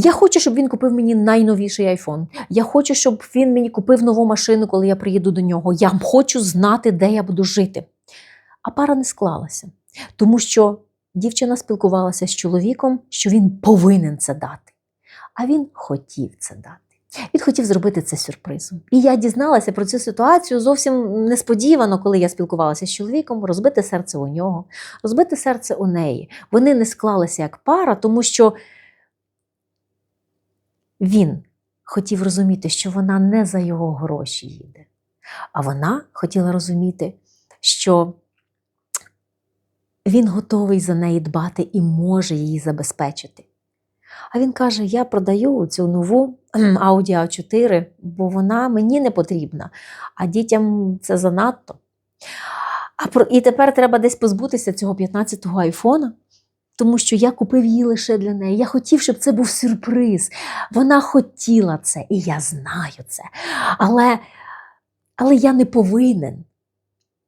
Я хочу, щоб він купив мені найновіший айфон. Я хочу, щоб він мені купив нову машину, коли я приїду до нього. Я хочу знати, де я буду жити. А пара не склалася, тому що дівчина спілкувалася з чоловіком, що він повинен це дати. А він хотів це дати. Він хотів зробити це сюрпризом. І я дізналася про цю ситуацію зовсім несподівано, коли я спілкувалася з чоловіком, розбите серце у нього, розбите серце у неї. Вони не склалися як пара, тому що він хотів розуміти, що вона не за його гроші їде, а вона хотіла розуміти, що він готовий за неї дбати і може її забезпечити. А він каже: Я продаю цю нову Audi a 4, бо вона мені не потрібна, а дітям це занадто. А про... І тепер треба десь позбутися цього 15-го айфона, тому що я купив її лише для неї. Я хотів, щоб це був сюрприз. Вона хотіла це, і я знаю це. Але, Але я не повинен.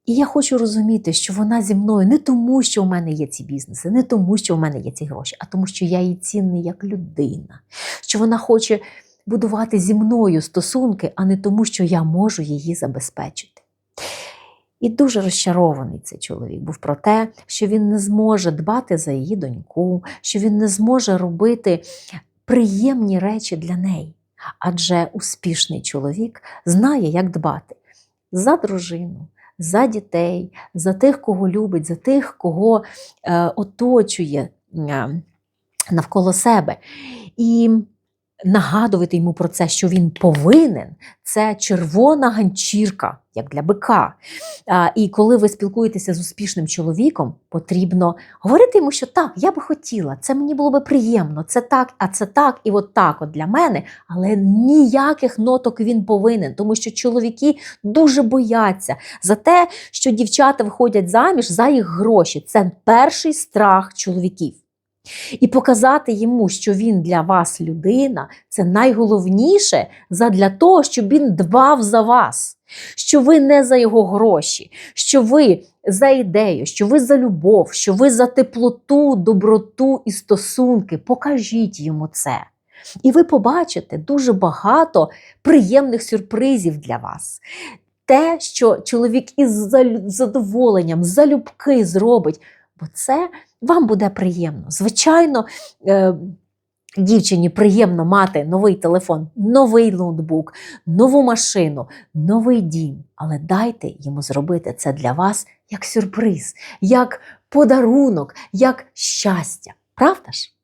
І я хочу розуміти, що вона зі мною не тому, що в мене є ці бізнеси, не тому, що в мене є ці гроші, а тому, що я їй цінний як людина, що вона хоче будувати зі мною стосунки, а не тому, що я можу її забезпечити. І дуже розчарований цей чоловік був про те, що він не зможе дбати за її доньку, що він не зможе робити приємні речі для неї. Адже успішний чоловік знає, як дбати за дружину, за дітей, за тих, кого любить, за тих, кого е, оточує е, навколо себе. І нагадувати йому про це, що він повинен, це червона ганчірка, як для бика. І коли ви спілкуєтеся з успішним чоловіком, потрібно говорити йому, що так, я би хотіла, це мені було би приємно, це так, а це так, і от так от для мене, але ніяких ноток він повинен, тому що чоловіки дуже бояться за те, що дівчата виходять заміж за їх гроші. Це перший страх чоловіків. І показати йому, що він для вас людина, це найголовніше задля того, щоб він дбав за вас, що ви не за його гроші, що ви за ідею, що ви за любов, що ви за теплоту, доброту і стосунки. Покажіть йому це. І ви побачите дуже багато приємних сюрпризів для вас. Те, що чоловік із задоволенням, залюбки зробить, бо це вам буде приємно. Звичайно, е, дівчині приємно мати новий телефон, новий ноутбук, нову машину, новий дім. Але дайте йому зробити це для вас як сюрприз, як подарунок, як щастя. Правда ж?